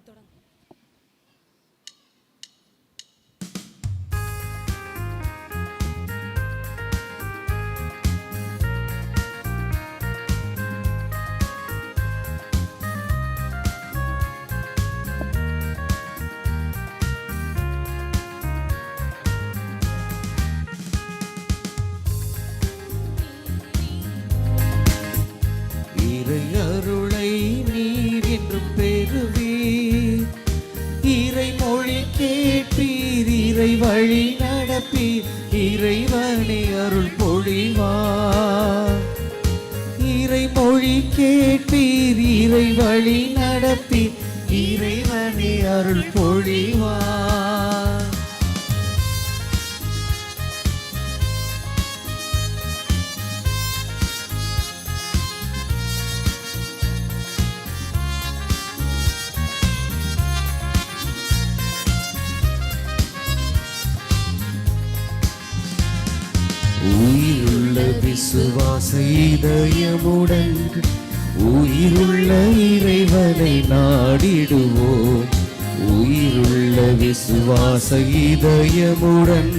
y விசுவாச உயிருள்ள இறைவனை நாடிடுவோம். உயிருள்ள விசுவாச இதயமுடன்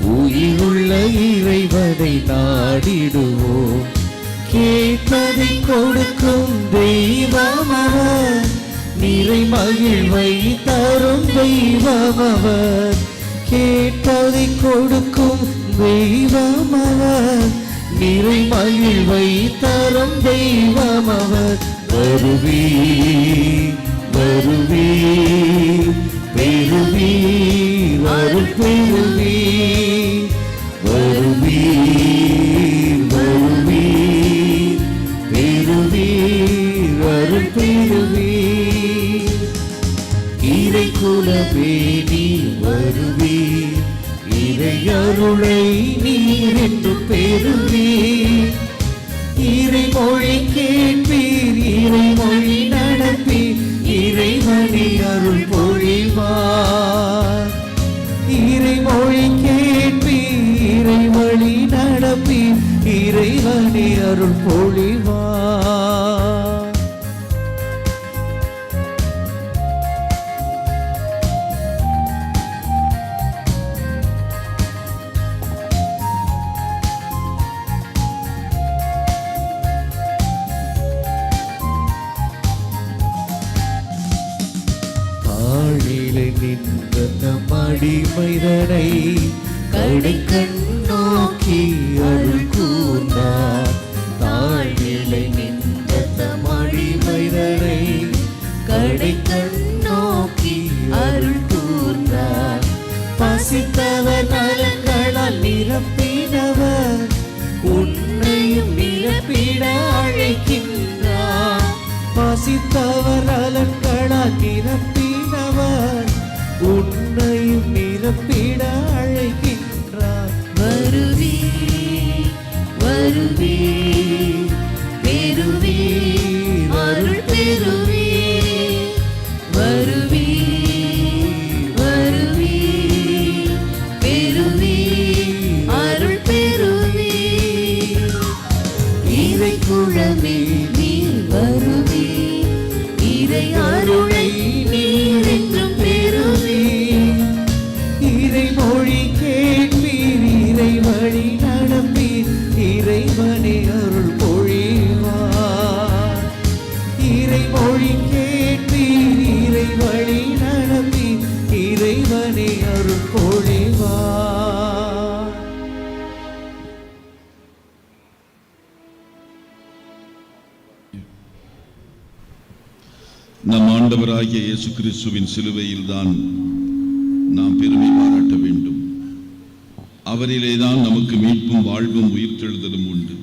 உயிருள்ள இறைவனை நாடிடுவோம். கேட்பதை கொடுக்கும் தெய்வமவர் நிறை மகிழ்வை தரும் தெய்வமவர். கேட்பதை கொடுக்கும் தெய்வமவர் நிறை மகிழ்வை தரும் அவர். வருவி வருவி பெருவி அருள் பெருவி வருவி வருவி பெருவி அருள் பெருவி இறை குலவே நீ வருவி இறையருளை அருளை பெறுவீர் இறைமொழி கேட்பீர் இறைமொழி நடப்பீர் இறைவனை அருள் பொழிவார் இறைமொழி கேட்பீர் இறை நடப்பீர் இறைவனை அருள் பொழிவார் ஆண்டவராகிய இயேசு கிறிஸ்துவின் சிலுவையில் தான் நாம் பெருமை பாராட்ட வேண்டும். அவரிலே தான் நமக்கு மீட்பும் வாழ்வும் உயிர்த்தெழுதலும் உண்டு.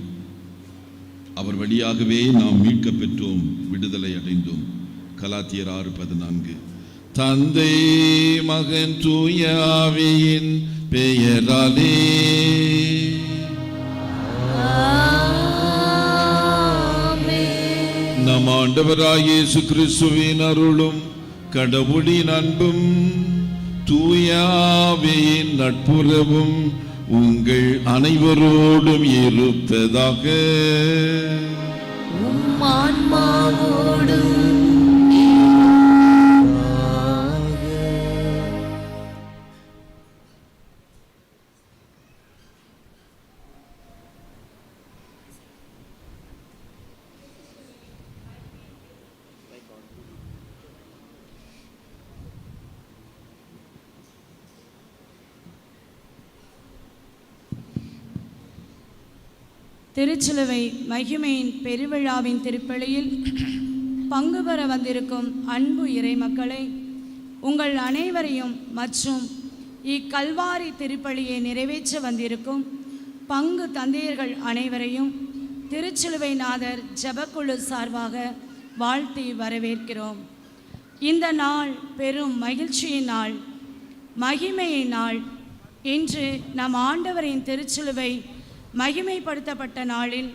அவர் வழியாகவே நாம் மீட்க பெற்றோம் விடுதலை அடைந்தோம். கலாத்தியர் ஆறு பதினான்கு. தந்தை மகன் தூயாவியின் பெயராலே நம் ஆண்டவராகிய இயேசு கிறிஸ்துவின் அருளும் கடவுளின் அன்பும் தூயாவையின் நட்புறவும் உங்கள் அனைவரோடும் இருப்பதாக. உம் ஆன்மாவோடும் திருச்சிலுவை மகிமையின் பெருவிழாவின் திருப்பலியில் பங்கு பெற வந்திருக்கும் அன்பு இறைமக்களை உங்கள் அனைவரையும் மற்றும் இக்கல்வாரி திருப்பலியை நிறைவேற்ற வந்திருக்கும் பங்கு தந்தையர்கள் அனைவரையும் திருச்சிலுவை நாதர் ஜபக்குழு சார்பாக வாழ்த்தி வரவேற்கிறோம். இந்த நாள் பெரும் மகிழ்ச்சியின் நாள் மகிமையின் நாள். இன்று நம் ஆண்டவரின் திருச்சிலுவை மகிமைப்படுத்தப்பட்ட நாளில்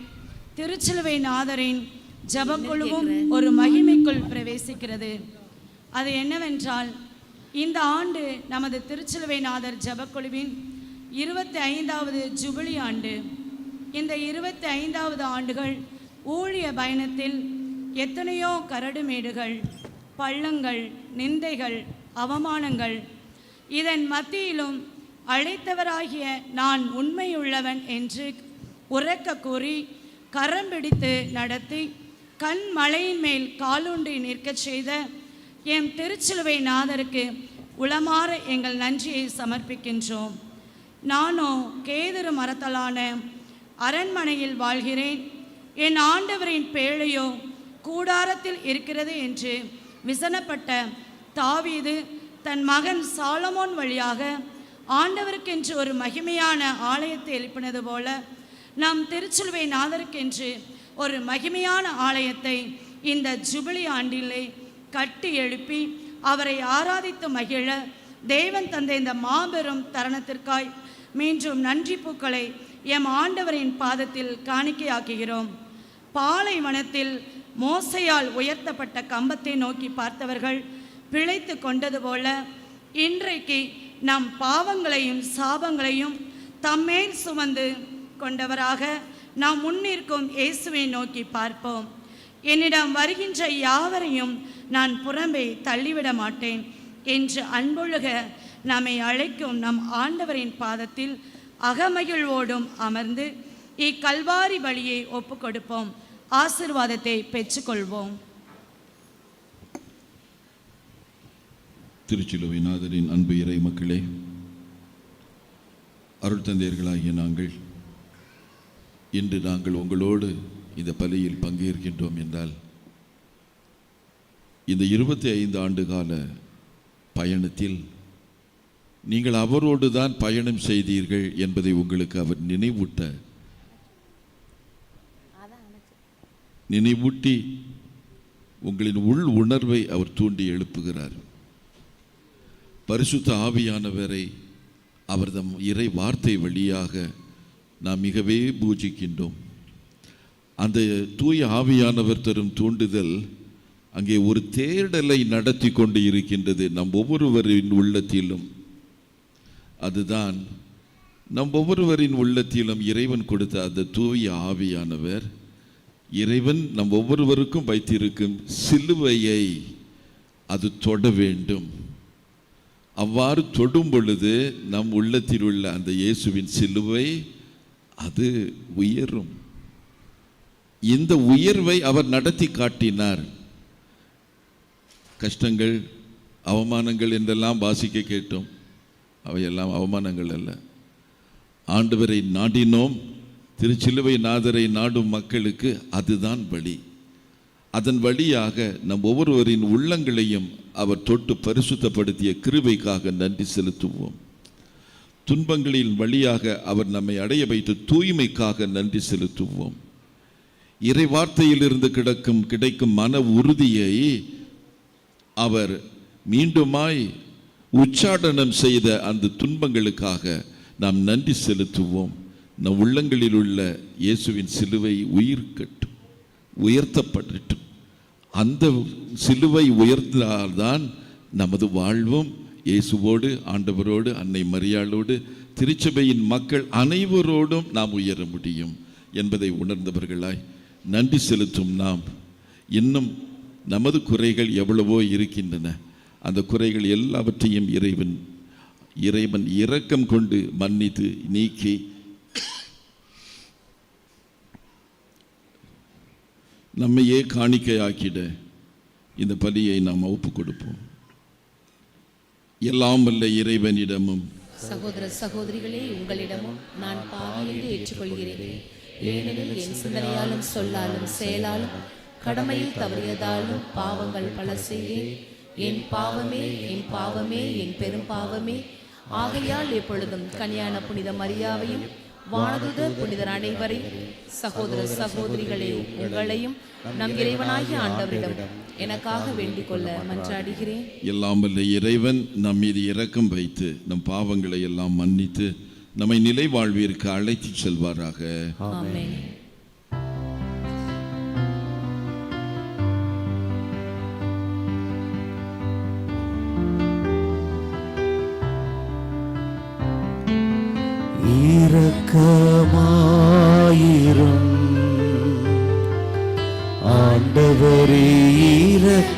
திருச்சிலுவை நாதரின் ஜபக்குழுவும் ஒரு மகிமைக்குள் பிரவேசிக்கிறது. அது என்னவென்றால் இந்த ஆண்டு நமது திருச்சிலுவை நாதர் ஜபக்குழுவின் இருபத்தி ஐந்தாவது ஜுபிலி ஆண்டு. இந்த இருபத்தி ஐந்தாவது ஆண்டுகள் ஊழிய பயணத்தில் எத்தனையோ கரடுமேடுகள் பள்ளங்கள் நிந்தைகள் அவமானங்கள் இதன் மத்தியிலும் அழைத்தவராகிய நான் உண்மையுள்ளவன் என்று உறக்க கூறி கரம் பிடித்து நடத்தி கண் மலையின் மேல் காலூன்றி நிற்கச் செய்த என் திருச்சிலுவை நாதருக்கு உளமாற எங்கள் நன்றியை சமர்ப்பிக்கின்றோம். நானோ கேதுரு மரத்தலான அரண்மனையில் வாழ்கிறேன். என் ஆண்டவரின் பேழையோ கூடாரத்தில் இருக்கிறது என்று விசனப்பட்ட தாவீது தன் மகன் சாலமோன் வழியாக ஆண்டவருக்கென்று ஒரு மகிமையான ஆலயத்தை எழுப்பினது போல நம் திருச்சிலுவை நாதருக்கென்று ஒரு மகிமையான ஆலயத்தை இந்த ஜூபிலி ஆண்டிலே கட்டி எழுப்பி அவரை ஆராதித்து மகிழ தேவன் தந்த இந்த மாபெரும் தருணத்திற்காய் மீண்டும் நன்றி பூக்களை எம் ஆண்டவரின் பாதத்தில் காணிக்கையாக்குகிறோம். பாலைவனத்தில் மோசையால் உயர்த்தப்பட்ட கம்பத்தை நோக்கி பார்த்தவர்கள் பிழைத்து கொண்டது போல இன்றைக்கு நம் பாவங்களையும் சாபங்களையும் தம்மேல் சுமந்து கொண்டவராக நாம் முன்னிற்கும் இயேசுவை நோக்கி பார்ப்போம். என்னிடம் வருகின்ற யாவரையும் நான் புறம்பே தள்ளிவிட மாட்டேன் என்று அன்பொழுக நம்மை அழைக்கும் நம் ஆண்டவரின் பாதத்தில் அகமகிழ்வோடும் அமர்ந்து இக்கல்வாரி வழியை ஒப்புக்கொடுப்போம். ஆசிர்வாதத்தை பெற்றுக்கொள்வோம். திருச்சிலுவைநாதரின் அன்பு இறை மக்களே அருள் தந்தையர்களாகிய நாங்கள் இன்று நாங்கள் உங்களோடு இந்த பலியில் பங்கேற்கின்றோம் என்றால் இந்த இருபத்தி ஐந்து ஆண்டு கால பயணத்தில் நீங்கள் அவரோடு தான் பயணம் செய்தீர்கள் என்பதை உங்களுக்கு அவர் நினைவூட்ட நினைவூட்டி உங்களின் உள் உணர்வை அவர் தூண்டி எழுப்புகிறார். பரிசுத்த ஆவியானவரை அவரது இறை வார்த்தை வழியாக நாம் மிகவே பூஜிக்கின்றோம். அந்த தூய ஆவியானவர் தரும் தூண்டுதல் அங்கே ஒரு தேடலை நடத்தி கொண்டு இருக்கின்றது நம் ஒவ்வொருவரின் உள்ளத்திலும். அதுதான் நம் ஒவ்வொருவரின் உள்ளத்திலும் இறைவன் கொடுத்த அந்த தூய ஆவியானவர். இறைவன் நம் ஒவ்வொருவருக்கும் வைத்திருக்கும் சிலுவையை அது தொட வேண்டும். அவ்வாறு தொடும் பொழுது நம் உள்ளத்தில் உள்ள அந்த இயேசுவின் சிலுவை அது உயரும். இந்த உயர்வை அவர் நடத்தி காட்டினார். கஷ்டங்கள் அவமானங்கள் என்றெல்லாம் வாசிக்க கேட்டோம். அவையெல்லாம் அவமானங்கள் அல்ல. ஆண்டவரை நாடினோம் திருச்சிலுவை நாதரை நாடும் மக்களுக்கு அதுதான் வழி. அதன் வழியாக நம் ஒவ்வொருவரின் உள்ளங்களையும் அவர் தொட்டு பரிசுத்தப்படுத்திய கிருபைக்காக நன்றி செலுத்துவோம். துன்பங்களின் வழியாக அவர் நம்மை அடைய வைத்து தூய்மைக்காக நன்றி செலுத்துவோம். இறை வார்த்தையிலிருந்து கிடக்கும் கிடைக்கும் மன உறுதியை அவர் மீண்டுமாய் உச்சாடனம் செய்த அந்த துன்பங்களுக்காக நாம் நன்றி செலுத்துவோம். நம் உள்ளங்களில் உள்ள இயேசுவின் சிலுவை உயிர்க்கட்டும். உயர்த்தப்பட்டுட்டும் அந்த சிலுவை உயர்ந்தால்தான் நமது வாழ்வும் இயேசுவோடு ஆண்டவரோடு அன்னை மரியாளோடு திருச்சபையின் மக்கள் அனைவரோடும் நாம் உயர முடியும் என்பதை உணர்ந்தவர்களாய் நன்றி செலுத்தும் நாம். இன்னும் நமது குறைகள் எவ்வளவோ இருக்கின்றன. அந்த குறைகள் எல்லாவற்றையும் இறைவன் இறைவன் இரக்கம் கொண்டு மன்னித்து நீக்கி நம்மையே காணிக்கையாக்கிட இந்த பலியை நாம் ஒப்பு கொடுப்போம். எல்லாம் வல்ல இறைவனிடமும் சகோதர சகோதரிகளே உங்களிடமும் நான் பாவி என்று ஏற்றுக்கொள்கிறேன். ஏனெனில் என் சிந்தனையாலும் சொல்லாலும் செயலாலும் கடமையில் தவறியதாலும் பாவங்கள் பல செய்தேன் என் பாவமே என் பாவமே என் பெரும் பாவமே. ஆகையால் எப்பொழுதும் கனியான புனித மரியாவையும் வானதுதர் புனிதர் அனைவரையும் சகோதர சகோதரிகளே உங்களையும் நம் இறைவனாகிய ஆண்டவரிடம் எனக்காக வேண்டிக் கொள்ள மன்றாடுகிறேன். எல்லாம் வல்ல இறைவன் நம் மீது இரக்கம் வைத்து நம் பாவங்களை எல்லாம் மன்னித்து நம்மை நிலை வாழ்விற்கு அழைத்துச் செல்வாராக. ஆமென்.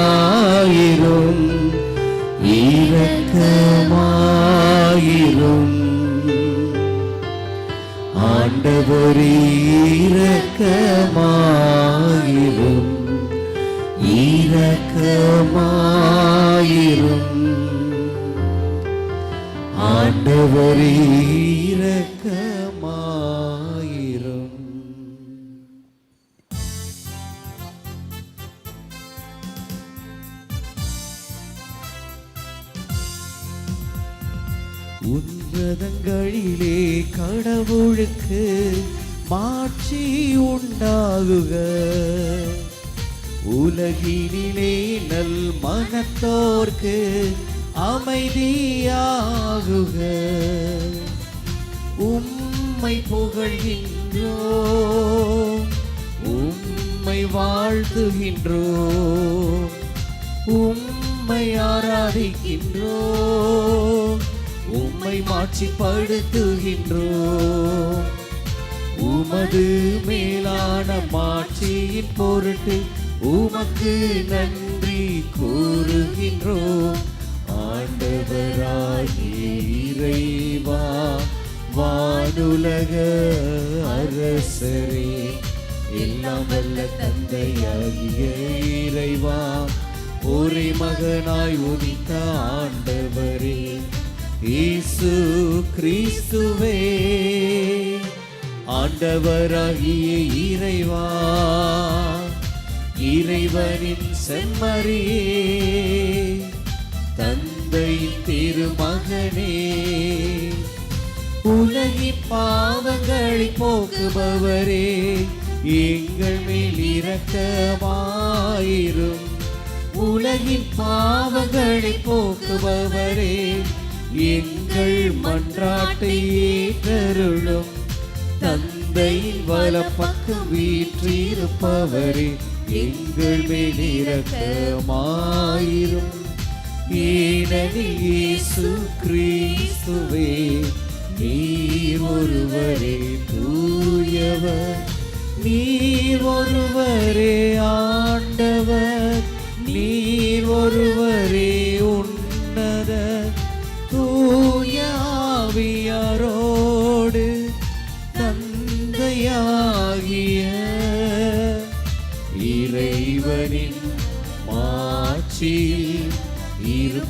இரக்கமாயிரும் இரக்கமாயிரும் ஆண்டவரே இரக்கமாயிரும் உலகினிலே நல் மனத்தோர்க்கு அமைதியாகுக. உம்மை புகழ்கின்றோ உம்மை வாழ்த்துகின்றோ உம்மை ஆராதிக்கின்றோ உம்மை மாட்சிப்படுத்துகின்றோ. உமது மேலான மாட்சியின் பொருட்டு உமக்கு நன்றி கூறுகின்றோம். ஆண்டவராகிறைவா வானுலக அரசரே எல்லாம் வல்ல தந்தையாகிய இறைவா ஒரே மகனாய் உதித்த ஆண்டவரே இயேசு கிறிஸ்துவே. ஆண்டவராகிய இறைவா. இறைவனின் செம்மறியே தந்தை திருமகனே உலகின் பாவங்களை போக்குபவரே எங்கள் மேல் இரக்கமாயிரும். உலகின் பாவங்களை போக்குபவரே எங்கள் மன்றாட்டை ஏற்றருளும். தந்தையின் வலப்பக்கம் வீற்றிருப்பவரே எங்கள் மேல் இரக்கமாயிரும் கிறிஸ்துவே நீர் ஒருவரே தூயவர். நீர் ஒருவரே ஆண்டவர். நீர் ஒருவரே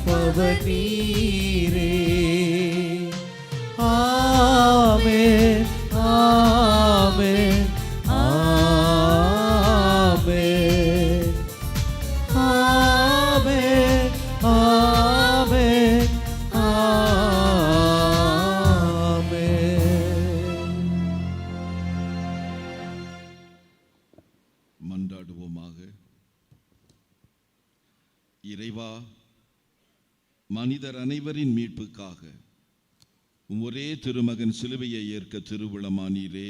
இருப்பவர் நீரே. ஆமே ஆமே மனிதர் அனைவரின் மீட்புக்காக ஒரே திருமகன் சிலுவையை ஏற்க திருவிழமானீரே